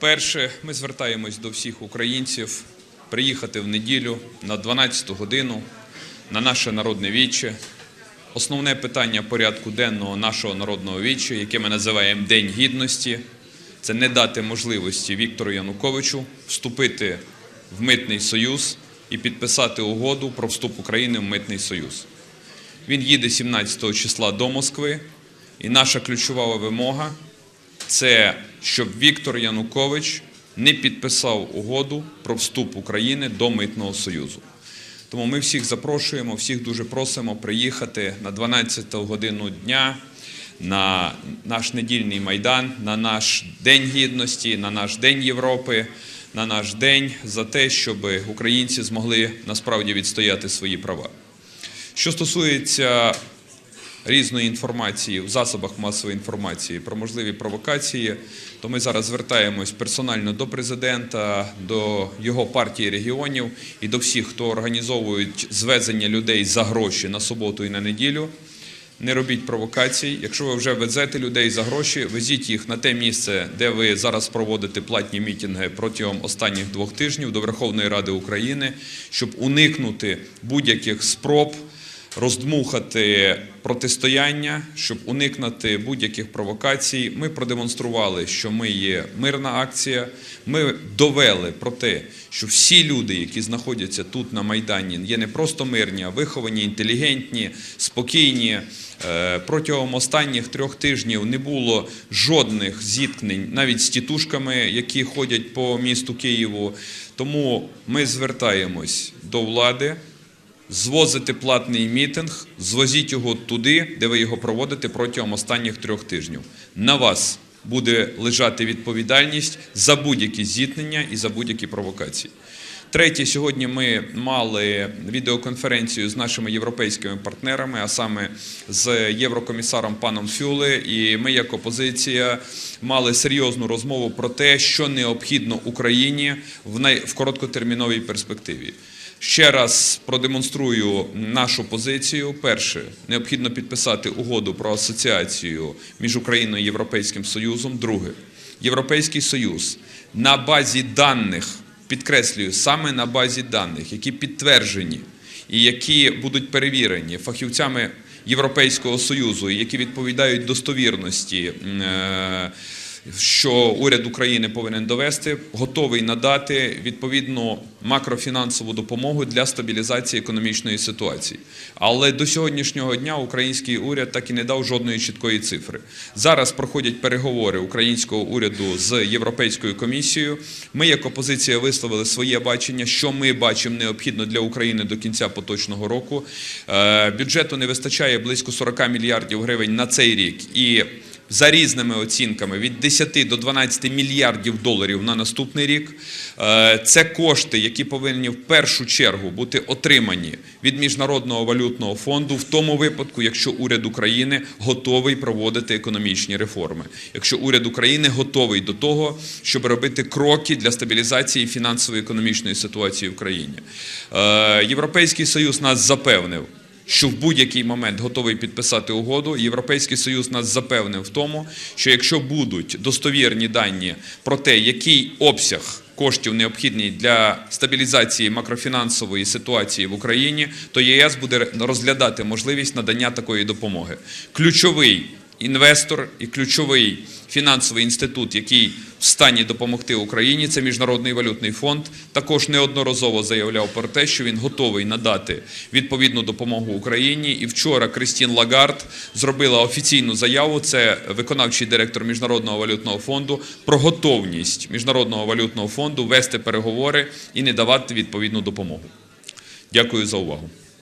Перше, ми звертаємось до всіх українців приїхати в неділю на 12 годину на наше народне віче. Основне питання порядку денного нашого народного віча, яке ми називаємо День Гідності, це не дати можливості Віктору Януковичу вступити в митний союз і підписати угоду про вступ України в митний союз. Він їде 17 числа до Москви, і наша ключова вимога це щоб Віктор Янукович не підписав угоду про вступ України до Митного Союзу. Тому ми всіх запрошуємо, всіх дуже просимо приїхати на 12 годину дня на наш недільний майдан, на наш День Гідності, на наш День Європи, на наш день за те, щоб українці змогли насправді відстояти свої права. Що стосується різної інформації в засобах масової інформації про можливі провокації, то ми зараз звертаємось персонально до президента, до його партії регіонів і до всіх, хто організовують звезення людей за гроші на суботу і на неділю. Не робіть провокацій. Якщо ви вже везете людей за гроші, везіть їх на те місце, де ви зараз проводите платні мітинги протягом останніх двох тижнів до Верховної Ради України, щоб уникнути будь-яких спроб роздмухати протистояння, щоб уникнути будь-яких провокацій. Ми продемонстрували, що ми є мирна акція. Ми довели про те, що всі люди, які знаходяться тут на Майдані, є не просто мирні, а виховані, інтелігентні, спокійні. Е, Протягом останніх трьох тижнів не було жодних зіткнень, навіть з тітушками, які ходять по місту Києву. Тому ми звертаємось до влади звозити платний мітинг, звозіть його туди, де ви його проводите протягом останніх трьох тижнів. На вас буде лежати відповідальність за будь-які зіткнення і за будь-які провокації. Третє, сьогодні ми мали відеоконференцію з нашими європейськими партнерами, а саме з єврокомісаром паном Фюле. І ми, як опозиція, мали серйозну розмову про те, що необхідно Україні в най- в короткотерміновій перспективі. Ще раз продемонструю нашу позицію. Перше, необхідно підписати угоду про асоціацію між Україною і Європейським Союзом. Друге, Європейський Союз на базі даних, підкреслюю, саме на базі даних, які підтверджені і які будуть перевірені фахівцями Європейського Союзу, які відповідають достовірності. е, що уряд України повинен довести, готовий надати відповідну макрофінансову допомогу для стабілізації економічної ситуації. Але до сьогоднішнього дня український уряд так і не дав жодної чіткої цифри. Зараз проходять переговори українського уряду з Європейською комісією. Ми, як опозиція, висловили своє бачення, що ми бачимо необхідно для України до кінця поточного року. Е, Бюджету не вистачає близько 40 мільярдів гривень на цей рік. І за різними оцінками від 10 до 12 мільярдів доларів на наступний рік. Е, Це кошти, які повинні в першу чергу бути отримані від Міжнародного валютного фонду в тому випадку, якщо уряд України готовий проводити економічні реформи, якщо уряд України готовий до того, щоб робити кроки для стабілізації фінансово-економічної ситуації в країні. Е, Європейський Союз нас запевнив що в будь-який момент готовий підписати угоду. Європейський Союз нас запевнив в тому, що якщо будуть достовірні дані про те, який обсяг коштів необхідний для стабілізації макрофінансової ситуації в Україні, то ЄС буде розглядати можливість надання такої допомоги. Ключовий інвестор і ключовий фінансовий інститут, який в стані допомогти Україні, це Міжнародний валютний фонд, також неодноразово заявляв про те, що він готовий надати відповідну допомогу Україні. І вчора Кристін Лагард зробила офіційну заяву. Це виконавчий директор Міжнародного валютного фонду про готовність Міжнародного валютного фонду вести переговори і не давати відповідну допомогу. Дякую за увагу.